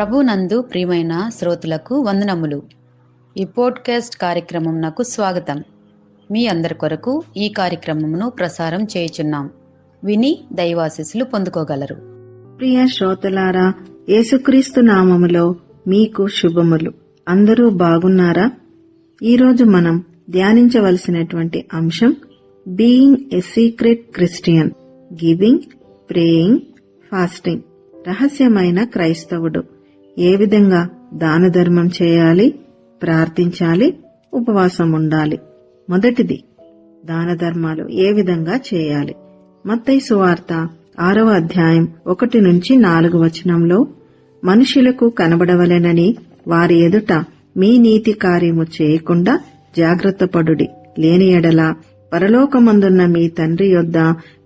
ప్రభునందు ప్రియమైన శ్రోతలకు వందనములు. ఈ పోడ్కాస్ట్ కార్యక్రమం నాకు స్వాగతం. మీ అందరి కొరకు ఈ కార్యక్రమమును ప్రసారం చేయుచున్నాం. విని దైవాశిస్సులు పొందుకోగలరు. ప్రియ శ్రోతలారా యేసుక్రీస్తు నామములో మీకు శుభములు. అందరూ బాగున్నారా? ఈరోజు మనం ధ్యానించవలసినటువంటి అంశం being a secret Christian giving praying fasting రహస్యమైన క్రైస్తవుడు. ఏ విధంగా దాన ధర్మం చేయాలి ప్రార్థించాలి ఉపవాసం ఉండాలి. మొదటిది దాన ధర్మాలు ఏ విధంగా చేయాలి. మత్తయి సువార్త ఆరవ అధ్యాయం ఒకటి నుంచి నాలుగు వచనంలో మనుషులకు కనబడవలెనని వారి ఎదుట మీ నీతి కార్యము చేయకుండా జాగ్రత్త పడుడి. లేని ఎడల పరలోకమందున్న మీ తండ్రి యొద్ద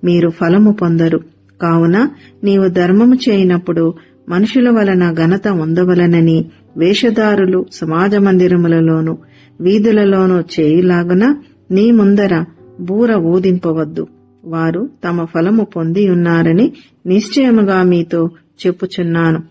మీరు ఫలము పొందరు. కావున నీవు ధర్మము చేయనప్పుడు మనుషుల వలన ఘనత ఉండవలనని వేషధారులు సమాజ మందిరములలోను వీధులలోనూ చేయులాగున నీ ముందర బూర ఊదింపవద్దు. వారు తమ ఫలము పొంది ఉన్నారని నిశ్చయముగా మీతో చెప్పుచున్నాను.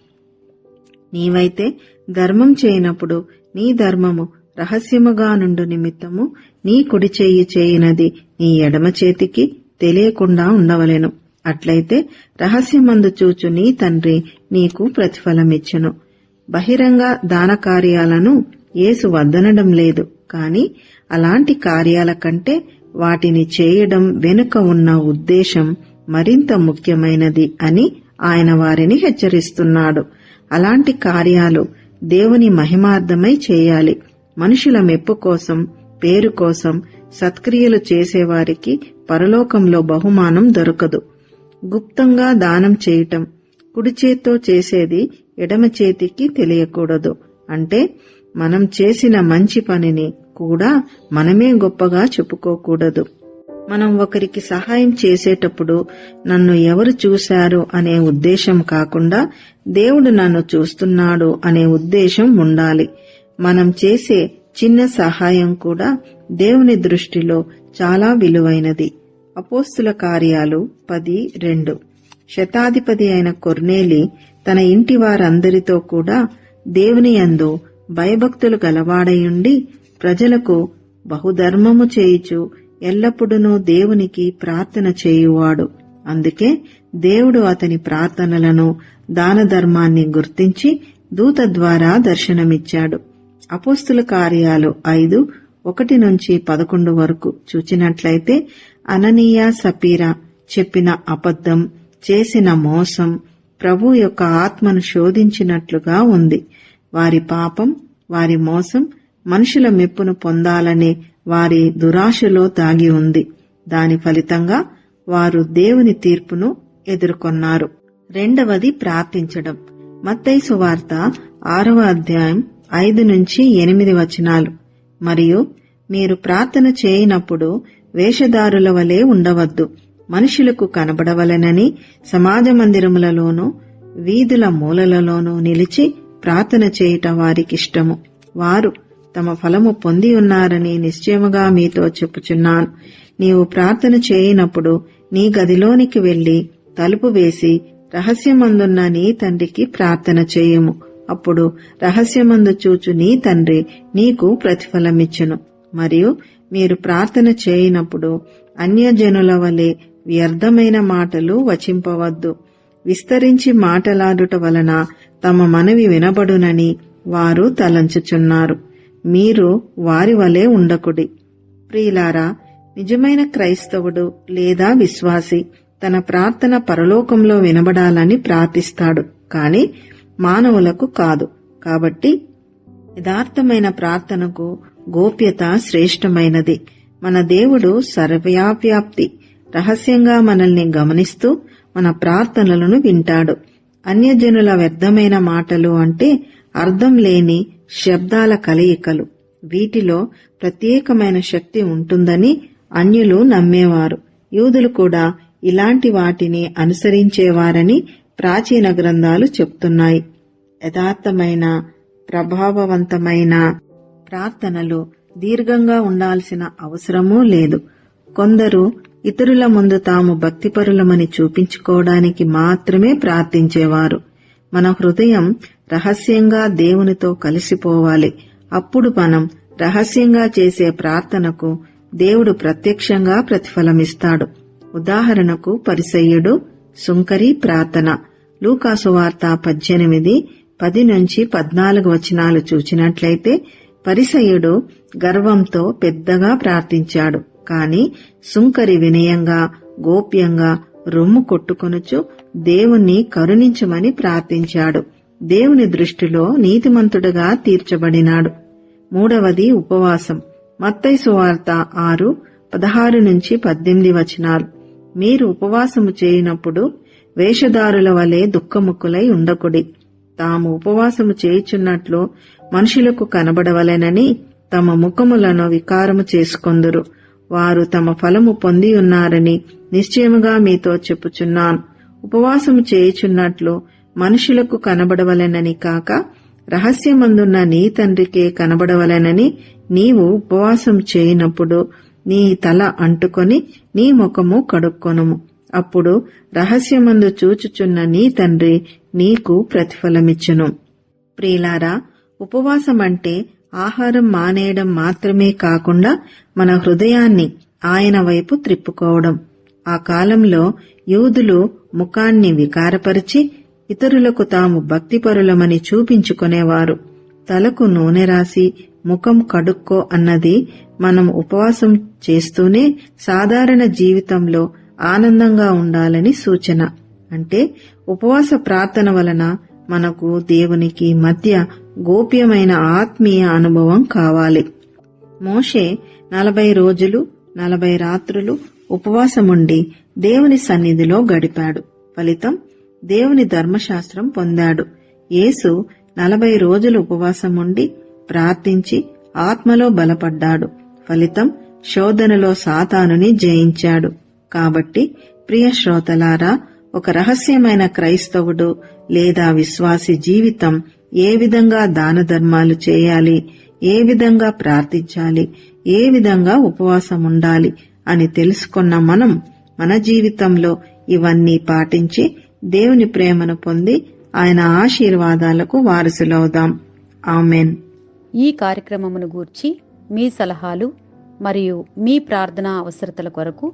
నీవైతే ధర్మం చేయనప్పుడు నీ ధర్మము రహస్యముగా నుండు నిమిత్తము నీ కుడి చేయి చేయినది నీ ఎడమ చేతికి తెలియకుండా ఉండవలెను. అట్లయితే రహస్యమందు చూచు నీ తండ్రి నీకు ప్రతిఫలమిచ్చును. బహిరంగ దాన కార్యాలను యేసు వద్దనడం లేదు. కాని అలాంటి కార్యాల కంటే వాటిని చేయడం వెనుక ఉన్న ఉద్దేశం మరింత ముఖ్యమైనది అని ఆయన వారిని హెచ్చరిస్తున్నాడు. అలాంటి కార్యాలు దేవుని మహిమార్థమై చేయాలి. మనుషుల మెప్పు కోసం పేరు కోసం సత్క్రియలు చేసేవారికి పరలోకంలో బహుమానం దొరకదు. గుప్తంగా దానం చేయటం. కుడి చేత్తో చేసేది ఎడమ చేతికి తెలియకూడదు. అంటే మనం చేసిన మంచి పనిని కూడా మనమే గొప్పగా చెప్పుకోకూడదు. మనం ఒకరికి సహాయం చేసేటప్పుడు నన్ను ఎవరు చూశారు అనే ఉద్దేశం కాకుండా దేవుడు నన్ను చూస్తున్నాడు అనే ఉద్దేశం ఉండాలి. మనం చేసే చిన్న సహాయం కూడా దేవుని దృష్టిలో చాలా విలువైనది. అపోస్తుల కార్యాలు పది రెండు. శతాధిపతి అయిన కొర్నేలి తన ఇంటి వారందరితో కూడా దేవుని యందు భయభక్తులు గలవాడయుండి ప్రజలకు బహుధర్మము చేయుచు ఎల్లప్పుడూ దేవునికి ప్రార్థన చేయువాడు. అందుకే దేవుడు అతని ప్రార్థనలను దాన ధర్మాన్ని గుర్తించి దూత ద్వారా దర్శనమిచ్చాడు. అపోస్తుల కార్యాలు ఐదు ఒకటి నుంచి పదకొండు వరకు చూచినట్లయితే అననీయ సపీరా చెప్పిన అబద్ధం చేసిన మోసం ప్రభు యొక్క ఆత్మను శోధించినట్లుగా ఉంది. వారి పాపం వారి మోసం మనుషుల మెప్పును పొందాలనే వారి దురాశలో దాగి ఉంది. దాని ఫలితంగా వారు దేవుని తీర్పును ఎదుర్కొన్నారు. రెండవది ప్రార్థించడం. మత్తైసు వార్త ఆరవ అధ్యాయం ఐదు నుంచి ఎనిమిది వచనాలు. మరియు మీరు ప్రార్థన చేయనప్పుడు వేషధారుల వలె ఉండవద్దు. మనుషులకు కనబడవలెనని సమాజ మందిరములలోనూ వీధుల మూలలలోనూ నిలిచి ప్రార్థన చేయుట వారికిష్టము. వారు తమ ఫలము పొంది ఉన్నారని నిశ్చయముగా మీతో చెప్పుచున్నాను. నీవు ప్రార్థన చేయనప్పుడు నీ గదిలోనికి వెళ్ళి తలుపు వేసి రహస్యమందున్న నీ తండ్రికి ప్రార్థన చేయుము. అప్పుడు రహస్యమందు చూచు నీ తండ్రి నీకు ప్రతిఫలమిచ్చును. మరియు మీరు ప్రార్థన చేయనప్పుడు అన్యజనుల వలె వ్యర్థమైన మాటలు వచింపవద్దు. విస్తరించి మాటలాడుట వలన తమ మనవి వినబడునని వారు తలంచుచున్నారు. మీరు వారి వలె ఉండకుడి. ప్రియులారా నిజమైన క్రైస్తవుడు లేదా విశ్వాసి తన ప్రార్థన పరలోకంలో వినబడాలని ప్రార్థిస్తాడు కాని మానవులకు కాదు. కాబట్టి యథార్థమైన ప్రార్థనకు గోప్యత శ్రేష్టమైనది. మన దేవుడు సర్వవ్యాప్తి. రహస్యంగా మనల్ని గమనిస్తూ మన ప్రార్థనలను వింటాడు. అన్యజనుల వ్యర్థమైన మాటలు అంటే అర్థం లేని శబ్దాల కలయికలు. వీటిలో ప్రత్యేకమైన శక్తి ఉంటుందని అన్యులు నమ్మేవారు. యూదులు కూడా ఇలాంటి వాటిని అనుసరించేవారని ప్రాచీన గ్రంథాలు చెప్తున్నాయి. యథార్థమైన ప్రభావవంతమైన ప్రార్థనలో దీర్ఘంగా ఉండాల్సిన అవసరమూ లేదు. కొందరు ఇతరుల ముందు తాము భక్తిపరులమని చూపించుకోవడానికి మాత్రమే ప్రార్థించేవారు. మన హృదయం రహస్యంగా దేవునితో కలిసిపోవాలి. అప్పుడు మనం రహస్యంగా చేసే ప్రార్థనకు దేవుడు ప్రత్యక్షంగా ప్రతిఫలమిస్తాడు. ఉదాహరణకు పరిసయ్యుడు సుంకరి ప్రార్థన. లూకాసు వార్త పద్దెనిమిది పది నుంచి పద్నాలుగు వచనాలు చూచినట్లయితే పరిసయుడు గర్వంతో పెద్దగా ప్రార్థించాడు. కాని సుంకరి వినయంగా గోప్యంగా రొమ్ము కొట్టుకొనుచు దేవుణ్ణి కరుణించమని ప్రార్థించాడు. దేవుని దృష్టిలో నీతిమంతుడుగా తీర్చబడినాడు. మూడవది ఉపవాసం. మత్తై సువార్త ఆరు పదహారు నుంచి పద్దెనిమిది వచనాలు. మీరు ఉపవాసము చేయనప్పుడు వేషధారుల వలె దుఃఖముక్కులై ఉండకుడి. తాము ఉపవాసము చేయుచున్నట్లు మనుషులకు కనబడవలెనని తమ ముఖములను వికారము చేసుకొందురు. వారు తమ ఫలము పొంది ఉన్నారని నిశ్చయముగా మీతో చెప్పుచున్నాను. ఉపవాసము చేయుచున్నట్లు మనుషులకు కనబడవలెనని కాక రహస్యమందున్న నీ తండ్రికే కనబడవలెనని నీవు ఉపవాసం చేయనప్పుడు నీ తల అంటుకొని నీ ముఖము కడుక్కొనుము. అప్పుడు రహస్యమందు చూచుచున్న నీ తండ్రి నీకు ప్రతిఫలమిచ్చును. ప్రియులారా ఉపవాసం అంటే ఆహారం మానేయడం మాత్రమే కాకుండా మన హృదయాన్ని ఆయన వైపు త్రిప్పుకోవడం. ఆ కాలంలో యూదులు ముఖాన్ని వికారపరిచి ఇతరులకు తాము భక్తిపరులమని చూపించుకునేవారు. తలకు నూనె రాసి ముఖం కడుక్కో అన్నది మనం ఉపవాసం చేస్తూనే సాధారణ జీవితంలో ఆనందంగా ఉండాలని సూచన. అంటే ఉపవాస ప్రార్థన వలన మనకు దేవునికి మధ్య గోప్యమైన ఆత్మీయ అనుభవం కావాలి. మోషే నలభై రోజులు నలభై రాత్రులు ఉపవాసముండి దేవుని సన్నిధిలో గడిపాడు. ఫలితం దేవుని ధర్మశాస్త్రం పొందాడు. యేసు నలభై రోజులు ఉపవాసముండి ప్రార్థించి ఆత్మలో బలపడ్డాడు. ఫలితం శోధనలో సాతానుని జయించాడు. కాబట్టి ప్రియ శ్రోతలారా ఒక రహస్యమైన క్రైస్తవుడు లేదా విశ్వాసి జీవితం ఏ విధంగా దాన ధర్మాలు చేయాలి ఏ విధంగా ప్రార్థించాలి ఏ విధంగా ఉపవాసం ఉండాలి అని తెలుసుకున్న మనం మన జీవితంలో ఇవన్నీ పాటించి దేవుని ప్రేమను పొంది ఆయన ఆశీర్వాదాలకు వారసులవుదాం. ఆమెన్. ఈ కార్యక్రమమును గూర్చి మీ సలహాలు మరియు మీ ప్రార్థనా అవసరతల కొరకు